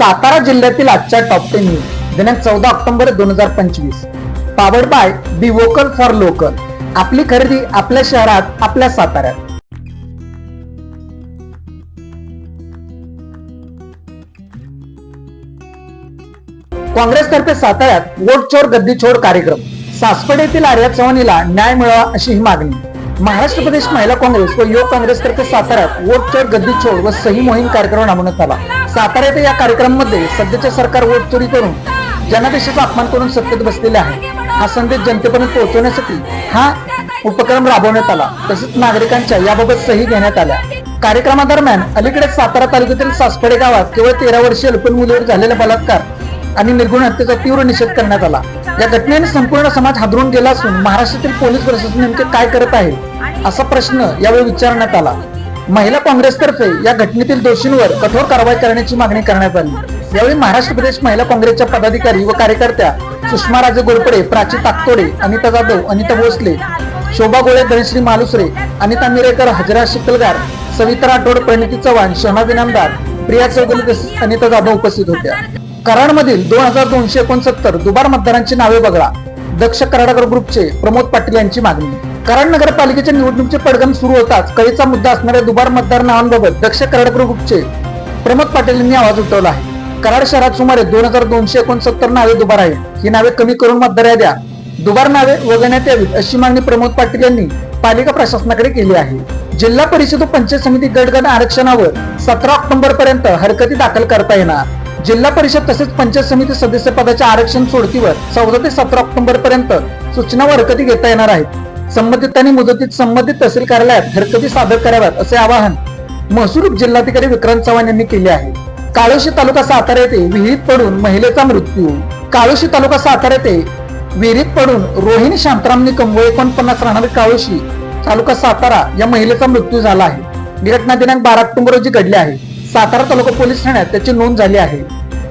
सातारा जिल्ह्यातील आजच्या top ten news दिनांक चौदा ऑक्टोबर दोन हजार पंचवीस. Powered by be vocal for local आपली खरेदी आपल्या शहरात आपल्या साताऱ्यात. काँग्रेसतर्फे साताऱ्यात वोट चोर गद्दी छोड कार्यक्रम. सासवड येथील आर्या चव्हाणीला न्याय मिळावा अशी ही मागणी. महाराष्ट्र प्रदेश महिला काँग्रेस व युवक काँग्रेसतर्फे साताऱ्यात वोट चोर गद्दी छोड व सही मोहीम कार्यक्रम राबवण्यात आला. सातारा येथे या कार्यक्रमामध्ये सध्याचे सरकार वोट चोरी करून जनादेशाचा अपमान करून सत्तेत बसलेले आहे. हा संदेश जनतेपर्यंत पोहोचवण्यासाठी हा उपक्रम राबवण्यात आला. तसेच नागरिकांच्या याबाबत सही घेण्यात आल्या. कार्यक्रमादरम्यान अलीकडेच सातारा तालुक्यातील सासपडे गावात केवळ तेरा वर्षीय अल्पन मुलीवर झालेला बलात्कार आणि निर्गुण हत्येचा तीव्र निषेध करण्यात आला. या घटनेने संपूर्ण समाज हादरून गेला असून महाराष्ट्रातील पोलीस प्रशासन नेमके काय करत आहे असा प्रश्न यावेळी विचारण्यात आला. महिला काँग्रेसतर्फे या घटनेतील दोषींवर कठोर कारवाई करण्याची मागणी करण्यात आली. यावेळी महाराष्ट्र प्रदेश महिला काँग्रेसच्या पदाधिकारी व कार्यकर्त्या सुषमा राजे गोरपडे प्राची ताकतोडे अनिता जाधव अनिता भोसले शोभा गोळे धनश्री मालुसरे अनिता मिरेकर हजरा शिकलगार सविता राठोड प्रणिती चव्हाण शहनाज इनामदार प्रिया चौगुले तसेच अनिता जाधव उपस्थित होत्या. कराडमधील दोन हजार दोनशे एकोणसत्तर दुबार मतदारांची नावे वगळा दक्ष कराडकर ग्रुपचे प्रमोद पाटील यांची मागणी. कराड नगरपालिकेच्या निवडणुकीचे पडगम सुरू होताच कळीचा मुद्दा असणाऱ्या दुबार मतदार नावांबाबत दक्ष कराडकर ग्रुपचे प्रमोद पाटील यांनी आवाज उठवला आहे. कराड शहरात सुमारे दोन हजार दोनशे एकोणसत्तर नावे दुबार आहेत. ही नावे कमी करून मतदार द्या दुबार नावे वगळण्यात यावीत अशी मागणी प्रमोद पाटील यांनी पालिका प्रशासनाकडे केली आहे. जिल्हा परिषद व पंचायत समिती गटगट आरक्षणावर सतरा ऑक्टोबर पर्यंत हरकती दाखल करता येणार. जिल्हा परिषद तसेच पंचायत समिती सदस्य पदाच्या आरक्षण सोडतीवर चौदा ते सतरा ऑक्टोबर पर्यंत सूचना व हरकती घेता येणार आहेत. संबंधितांनी मुदतीत संबंधित तहसील कार्यालयात हरकती सादर कराव्यात असे आवाहन महसूल जिल्हाधिकारी विक्रांत चव्हाण यांनी केले आहे. काळोशी तालुका सातारा येथे विहिरीत पडून महिलेचा मृत्यू. काळोशी तालुका सातारा येथे विहिरीत पडून रोहिणी शांताराम निकम व एकोणपन्नास राहणारी काळोशी तालुका सातारा या महिलेचा मृत्यू झाला आहे. ही घटना दिनांक बारा ऑक्टोबर रोजी घडली आहे. सातारा तालुका पोलीस ठाण्यात त्याची नोंद झाली आहे.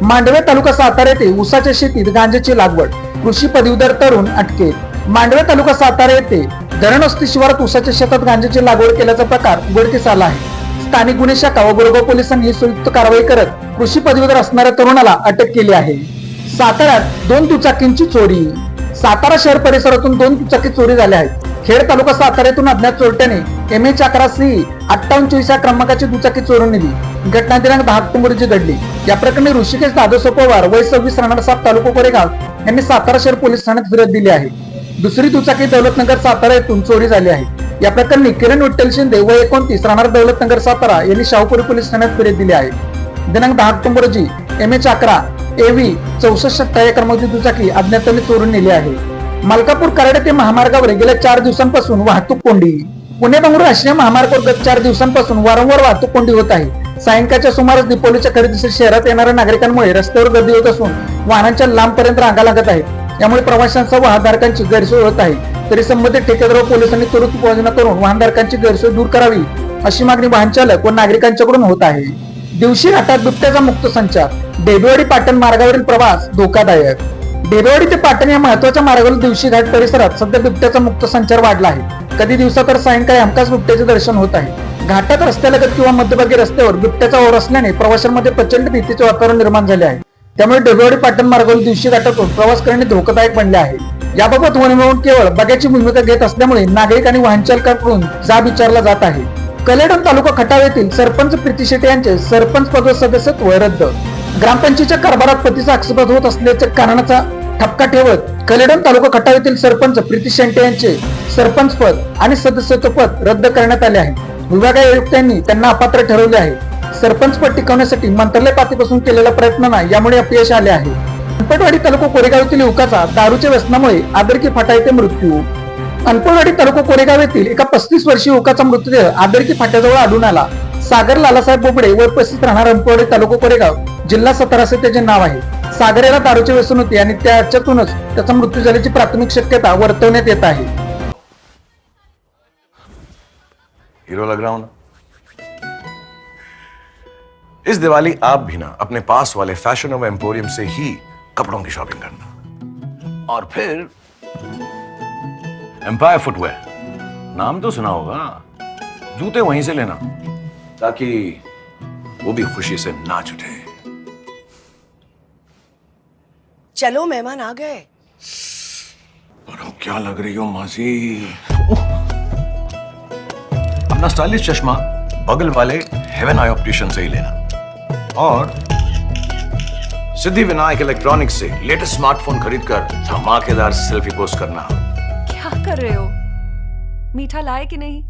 मांडवे तालुका सातारा येथे ऊसाच्या शेतीत गांजाची लागवड. कृषी पदवीधर तरुण अटकेत. मांडवे तालुका सातारा येथे धरणस्ती शिवारात उसाच्या शेतात गांजाची लागवड केल्याचा प्रकार उघडकीस आला आहे. स्थानिक गुन्हे शाखा व गोरगाव पोलिसांनी संयुक्त कारवाई करत कृषी पदवीधर असणाऱ्या तरुणाला अटक केली आहे. साताऱ्यात दोन दुचाकींची चोरी. सातारा शहर परिसरातून दोन दुचाकी चोरी झाल्या आहेत. खेड तालुका साताऱ्यातून अज्ञात चोरट्याने एम एच अकरा सी अठ्ठावन्न चोवीस या क्रमांकाची दुचाकी चोरून नेली. घटना दिनांक दहा ऑक्टोबर रोजी घडली. या प्रकरणी ऋषिकेश दादोसो पवार वय सव्वीस राहणार सात तालुका कोरेगाव यांनी सातारा शहर पोलीस ठाण्यात फिरत दिली आहे. दुसरी दुचाकी दौलतनगर सातारा येथून चोरी झाली आहे. या प्रकरणी किरण विठ्ठल शिंदे व एकोणतीस राहणार दौलतनगर सातारा यांनी शाहूपुरी पोलीस ठाण्यात फिरत दिली आहे. दिनांक दहा ऑक्टोबर रोजी एम एच अकरा एव्ही चौसष्ट सत्ताव्या क्रमांकाची दुचाकी अज्ञातांनी चोरून नेली आहे. मलकापूर कराड ते महामार्गावर गेल्या चार दिवसांपासून वाहतूक कोंडी. पुणे बंगळूर राष्ट्रीय महामार्गावर गत चार दिवसांपासून वारंवार वाहतूक कोंडी होत आहे. सायंकाळच्या सुमारास दीपावलीच्या खरेदीसाठी शहरात येणाऱ्या नागरिकांमुळे रस्त्यावर गर्दी होत असून वाहनांच्या लांबपर्यंत रांगा लागत आहेत. यामुळे प्रवाशांसह वाहनधारकांची गैरसोय होत आहे. तरी संबंधित ठेकेदार व पोलिसांनी त्वरित उपाययोजना करून वाहनधारकांची गैरसोय दूर करावी अशी मागणी वाहन चालक व नागरिकांच्याकडून होत आहे. दिवशी घाटात बिबट्याचा मुक्त संचार. डेबेवाडी पाटण मार्गावरील प्रवास धोकादायक. डेबेवाडी ते पाटण या महत्त्वाच्या मार्गावरील दिवशी घाट परिसरात सध्या बिबट्याचा मुक्त संचार वाढला आहे. कधी दिवसा तर सायंकाळी हमखास बिबट्याचे दर्शन होत आहे. घाटात रस्त्यालगत किंवा मध्यभागी रस्त्यावर बिबट्याचा ओर असल्याने प्रवाशांमध्ये प्रचंड भीतीचे वातावरण निर्माण झाले आहे. त्यामुळे डेबेवाडी पाटण मार्गावरील दिवशी घाटातून प्रवास करणे धोकादायक बनले आहे. याबाबत वनविभाग केवळ बघ्याची भूमिका घेत असल्यामुळे नागरिक आणि वाहन चालकांकडून जाब विचारला जात आहे. कलेडन तालुका खटाव येथील सरपंच प्रीती शेटे यांचे सरपंच पद व सदस्यत्व रद्द. ग्रामपंचायतीच्या कारभारात पतीचा आक्षेपात होत असल्याच्या कारणाचा ठपका ठेवत कलेडन तालुका खटाव येथील सरपंच प्रीती शेंटे यांचे सरपंच पद आणि सदस्यत्व पद रद्द करण्यात आले आहे. विभागीय आयुक्तांनी त्यांना अपात्र ठरवले आहे. सरपंच पद टिकवण्यासाठी मंत्रालय पातळीपासून केलेल्या प्रयत्नांना यामुळे अपयश आले आहे. अनपटवाडी तालुका कोरेगाव येथील युवकाचा दारूच्या व्यसनामुळे आदरकी फाटा येथे मृत्यू. अनपटवाडी तालुका कोरेगाव येथील एका पस्तीस वर्षीय युवकाचा मृतदेह आदरकी फाट्याजवळ आढळून आला. सागर लालासाहेब बोबडे व उपस्थित राहणार अनपटवाडी तालुका कोरेगाव जिल्हा सातारा असे त्याचे नाव आहे. सागर याला दारूचे व्यसन होते आणि त्याच्यातूनच त्याचा मृत्यू झाल्याची प्राथमिक शक्यता वर्तवण्यात येत आहे. हिरोला ग्राउंड इस दिवाली आप भी ना अपने पास वाले फ़ैशन ऑफ़ एम्पोरियम से ही कपड़ों की शॉपिंग करना। और फिर एम्पायर फुटवेयर नाम तो सुना होगा। जूते वहीं से लेना ताकि वो भी खुशी से नाच उठे चलो मेहमान आ गए। और क्या लग रही हो मासी? अपना स्टाइलिश चश्मा बगल वाले हेवन आई ऑप्टिशियन से ही लेना। और सिद्धि विनायक इलेक्ट्रॉनिक्स से लेटेस्ट स्मार्टफ़ोन खरीदकर धमाकेदार सेल्फी पोस्ट करना। क्या कर रहे हो? मीठा लाए कि नहीं?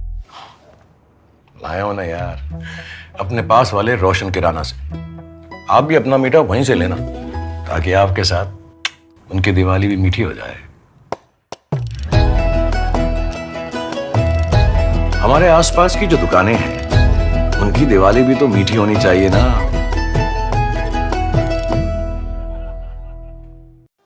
लाए हो ना यार। अपने पास वाले रोशन किराना से। आप भी अपना मीठा वहीं से लेना ताकि आपके साथ उनकी दिवाली भी मीठी हो जाए। हमारे आसपास की जो दुकानें हैं उनकी दिवाली भी तो मीठी होनी चाहिए ना।